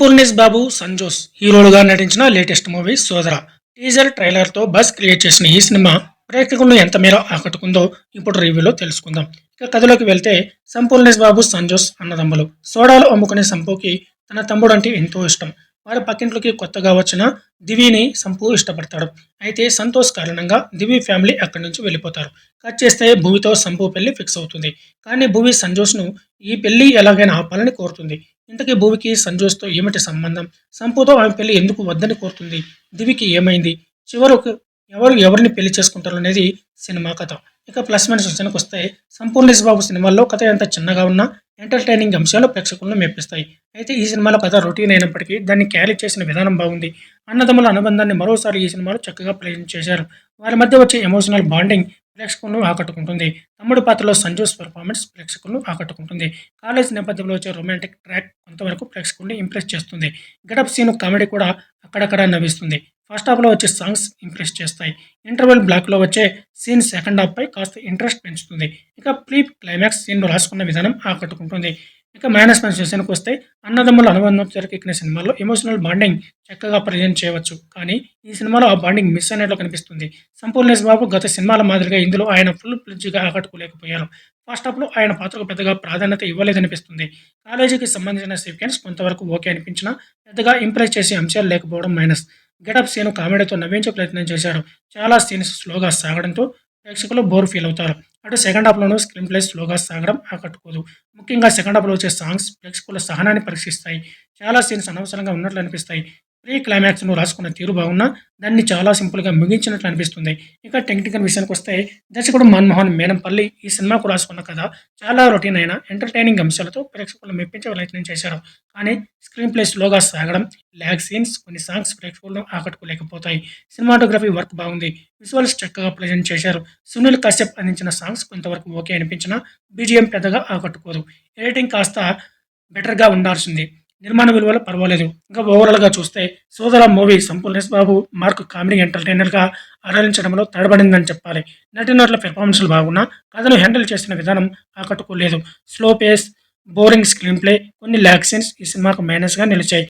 సంపూర్ణేష్ బాబు సంజోస్ హీరోలుగా నటించిన latest movie Sodara. Teaser ట్రైలర్తో బస్ క్రియేట్ చేసిన ఈ సినిమా ప్రేక్షకులను ఎంత మేర ఆకట్టుకుందో ఇప్పుడు రివ్యూలో తెలుసుకుందాం. ఇక కథలోకి వెళ్తే సంపూర్ణేష్ బాబు సంజోస్ అన్నదమ్ములు. సోడాలు అమ్ముకునే సంపుకి తన తమ్ముడు అంటే ఎంతో ఇష్టం. వారి పక్కింట్లోకి కొత్తగా వచ్చిన దివిని సంపు ఇష్టపడతాడు. అయితే సంతోష్ కారణంగా దివి ఫ్యామిలీ అక్కడి నుంచి వెళ్ళిపోతారు. కట్ చేస్తే భూమితో సంపు పెళ్ళి ఫిక్స్ అవుతుంది. కానీ భూమి సంజోష్ను ఈ పెళ్ళి ఎలాగైనా ఆపాలని కోరుతుంది. ఇంతకీ భూమికి సంజోష్తో ఏమిటి సంబంధం? సంపుతో ఆమె పెళ్ళి ఎందుకు వద్దని కోరుతుంది? దివికి ఏమైంది? చివరకు ఎవరు ఎవరిని పెళ్ళి చేసుకుంటారు అనేది సినిమా కథ. ఇక ప్లస్ మైనస్ సూచనకు వస్తే సంపూర్ణ బాబు సినిమాల్లో కథ ఎంత చిన్నగా ఉన్నా ఎంటర్టైనింగ్ అంశాలు ప్రేక్షకులను మెప్పిస్తాయి. అయితే ఈ సినిమాలో కథ రొటీన్ అయినప్పటికీ దాన్ని క్యారీ చేసిన విధానం బాగుంది. అన్నదమ్ముల అనుబంధాన్ని మరోసారి ఈ సినిమాలో చక్కగా ప్రజెంట్ చేశారు. వారి మధ్య వచ్చే ఎమోషనల్ బాండింగ్ ప్రేక్షకులను ఆకట్టుకుంటుంది. తమ్ముడు పాత్రలో సంజోస్ పెర్ఫార్మెన్స్ ప్రేక్షకులను ఆకట్టుకుంటుంది. కాలేజ్ నేపథ్యంలో వచ్చే రొమాంటిక్ ట్రాక్ కొంతవరకు ప్రేక్షకుల్ని ఇంప్రెస్ చేస్తుంది. గడప్ సీన్ కామెడీ కూడా అక్కడక్కడ నవ్విస్తుంది. ఫస్ట్ హాఫ్లో వచ్చే సాంగ్స్ ఇంప్రెస్ చేస్తాయి. ఇంటర్వెల్ బ్లాక్లో వచ్చే సీన్ సెకండ్ హాఫ్పై కాస్త ఇంట్రెస్ట్ పెంచుతుంది. ఇక ప్రీ క్లైమాక్స్ సీన్ రాసుకున్న విధానం ఆకట్టుకుంటుంది. ఇక మైనస్ మైనస్ విషయానికి వస్తే అన్నదమ్ముల అనుబంధం తెరకెక్కిన సినిమాలో ఎమోషనల్ బాండింగ్ చక్కగా ప్రజెంట్ చేయవచ్చు. కానీ ఈ సినిమాలో ఆ బాండింగ్ మిస్ అయినట్లు కనిపిస్తుంది. సంపూర్ణేష్ బాబు గత సినిమాల మాదిరిగా ఇందులో ఆయన ఫుల్ ఫ్లిడ్జ్గా ఆకట్టుకోలేకపోయారు. ఫస్ట్ హాఫ్లో ఆయన పాత్రకు పెద్దగా ప్రాధాన్యత ఇవ్వలేదనిపిస్తుంది. కాలేజీకి సంబంధించిన సీక్వెన్స్ కొంతవరకు ఓకే అనిపించినా పెద్దగా ఇంప్రెస్ చేసే అంశాలు లేకపోవడం మైనస్ గెటప్ సీన్ కామెడీతో నవ్వించే ప్రయత్నం చేశారు చాలా సీన్స్ స్లోగా సాగడంతో ప్రేక్షకులు బోర్ ఫీల్ అవుతారు. అటు సెకండ్ హాఫ్లోనూ స్క్రీన్ ప్లే స్లోగా సాగడం ఆకట్టుకోదు. ముఖ్యంగా సెకండ్ హాఫ్లో వచ్చే సాంగ్స్ ప్రేక్షకుల సహనాన్ని పరీక్షిస్తాయి. చాలా సీన్స్ అనవసరంగా ఉన్నట్లు అనిపిస్తాయి. ప్రీ క్లైమాక్స్ను రాసుకున్న తీరు బాగున్నా దాన్ని చాలా సింపుల్గా ముగించినట్లు అనిపిస్తుంది. ఇక టెక్నికల్ విషయానికి వస్తే దర్శకుడు మన్మోహన్ మేనంపల్లి ఈ సినిమాకు రాసుకున్న కథ చాలా రొటీన్ అయిన ఎంటర్టైనింగ్ అంశాలతో ప్రేక్షకులను మెప్పించే ప్రయత్నం చేశారు. కానీ స్క్రీన్ ప్లే స్లోగా సాగడం ల్యాగ్ సీన్స్ కొన్ని సాంగ్స్ ప్రేక్షకులను ఆకట్టుకోలేకపోతాయి. సినిమాటోగ్రఫీ వర్క్ బాగుంది. విజువల్స్ చక్కగా ప్రజెంట్ చేశారు. సునీల్ కశ్యప్ అందించిన సాంగ్స్ కొంతవరకు ఓకే అనిపించినా బీజిఎం పెద్దగా ఆకట్టుకోదు. ఎడిటింగ్ కాస్త బెటర్గా ఉండాల్సింది. నిర్మాణ విలువలు పర్వాలేదు. ఇంకా ఓవరాల్గా చూస్తే Sodara movie Sampoornesh Babu mark comedy ఎంటర్టైనర్గా ఆరాధించడంలో తడబడిందని చెప్పాలి. నటీనటుల పెర్ఫార్మెన్స్లు బాగున్నా కథను హ్యాండిల్ చేసిన విధానం ఆకట్టుకోలేదు slow pace boring screenplay కొన్ని ల్యాక్ సీన్స్ ఈ సినిమాకు మైనస్గా నిలిచాయి.